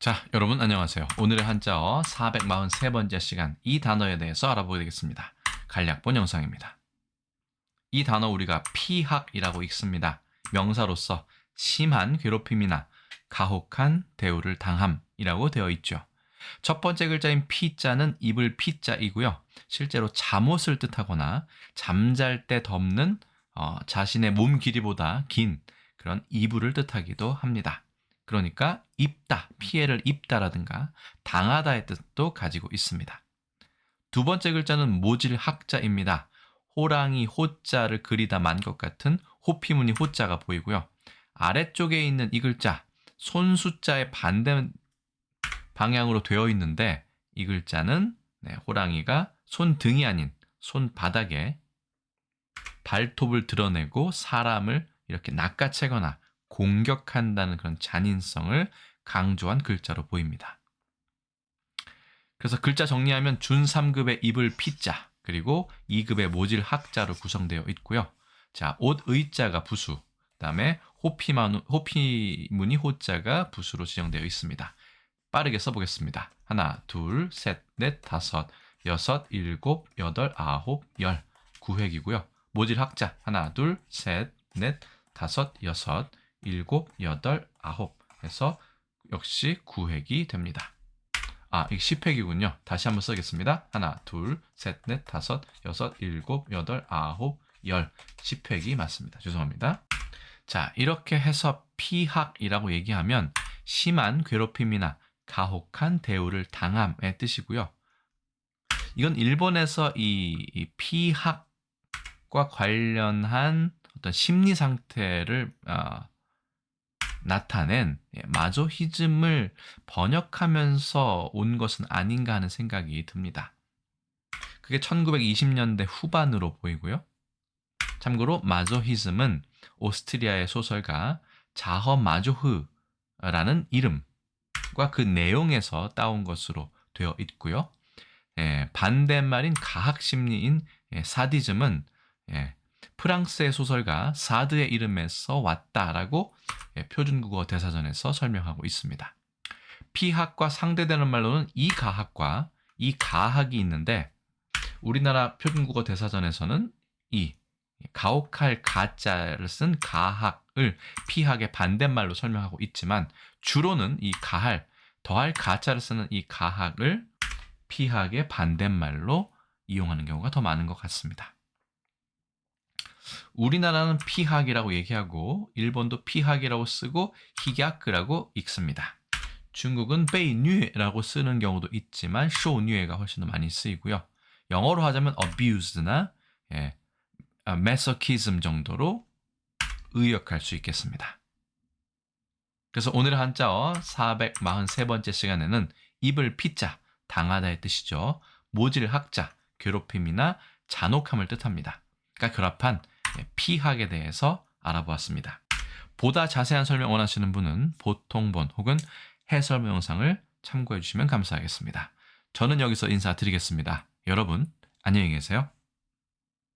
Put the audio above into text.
자, 여러분 안녕하세요. 오늘의 한자어 443번째 시간 이 단어에 대해서 알아보게 되겠습니다. 간략본 영상입니다. 이 단어 우리가 피학이라고 읽습니다. 명사로서 심한 괴롭힘이나 가혹한 대우를 당함이라고 되어 있죠. 첫 번째 글자인 피자는 입을 피자이고요. 실제로 잠옷을 뜻하거나 잠잘 때 덮는 어, 자신의 몸 길이보다 긴 그런 이불을 뜻하기도 합니다. 그러니까 입다, 피해를 입다라든가 당하다의 뜻도 가지고 있습니다. 두 번째 글자는 모질 학자입니다. 호랑이 호자를 그리다 만 것 같은 호피무늬 호자가 보이고요. 아래쪽에 있는 이 글자 손수자의 반대 방향으로 되어 있는데 이 글자는 네, 호랑이가 손등이 아닌 손바닥에 발톱을 드러내고 사람을 이렇게 낚아채거나 공격한다는 그런 잔인성을 강조한 글자로 보입니다. 그래서 글자 정리하면 준 3급의 입을 피자 그리고 2급의 모질 학자로 구성되어 있고요. 자, 옷 의자가 부수, 그다음에 호피만 호피무늬 호자가 부수로 지정되어 있습니다. 빠르게 써보겠습니다. 하나, 둘, 셋, 넷, 다섯, 여섯, 일곱, 여덟, 아홉, 열. 구획이고요. 모질 학자 하나, 둘, 셋, 넷, 다섯, 여섯, 일곱, 여덟, 아홉 해서 역시 구획이 됩니다. 아, 이게 10획이군요. 다시 한번 쓰겠습니다. 하나, 둘, 셋, 넷, 다섯, 여섯, 일곱, 여덟, 아홉, 열. 10획이 맞습니다. 죄송합니다. 자, 이렇게 해서 피학이라고 얘기하면 심한 괴롭힘이나 가혹한 대우를 당함의 뜻이고요. 이건 일본에서 이, 이 피학과 관련한 어떤 심리 상태를 어, 나타낸 예, 마조히즘을 번역하면서 온 것은 아닌가 하는 생각이 듭니다. 그게 1920년대 후반으로 보이고요. 참고로 마조히즘은 오스트리아의 소설가 자허 마조흐라는 이름과 그 내용에서 따온 것으로 되어 있고요. 예, 반대말인 가학심리인 예, 사디즘은 예, 프랑스의 소설가 사드의 이름에서 왔다라고 예, 표준국어 대사전에서 설명하고 있습니다. 피학과 상대되는 말로는 이 가학과 이 가학이 있는데 우리나라 표준국어 대사전에서는 이 가혹할 가자를 쓴 가학을 피학의 반대말로 설명하고 있지만 주로는 이 가할 더할 가자를 쓰는 이 가학을 피학의 반대말로 이용하는 경우가 더 많은 것 같습니다. 우리나라는 피학이라고 얘기하고 일본도 피학이라고 쓰고 희갸크라고 읽습니다. 중국은 베이뉴라고 쓰는 경우도 있지만 쇼뉴가 훨씬 더 많이 쓰이고요. 영어로 하자면 abused나 예, 메서키즘 정도로 의역할 수 있겠습니다. 그래서 오늘 한자어 443번째 시간에는 입을 피자, 당하다의 뜻이죠. 모질 학자, 괴롭힘이나 잔혹함을 뜻합니다. 그러니까 결합한 피학에 대해서 알아보았습니다. 보다 자세한 설명 원하시는 분은 보통본 혹은 해설 영상을 참고해 주시면 감사하겠습니다. 저는 여기서 인사드리겠습니다. 여러분, 안녕히 계세요.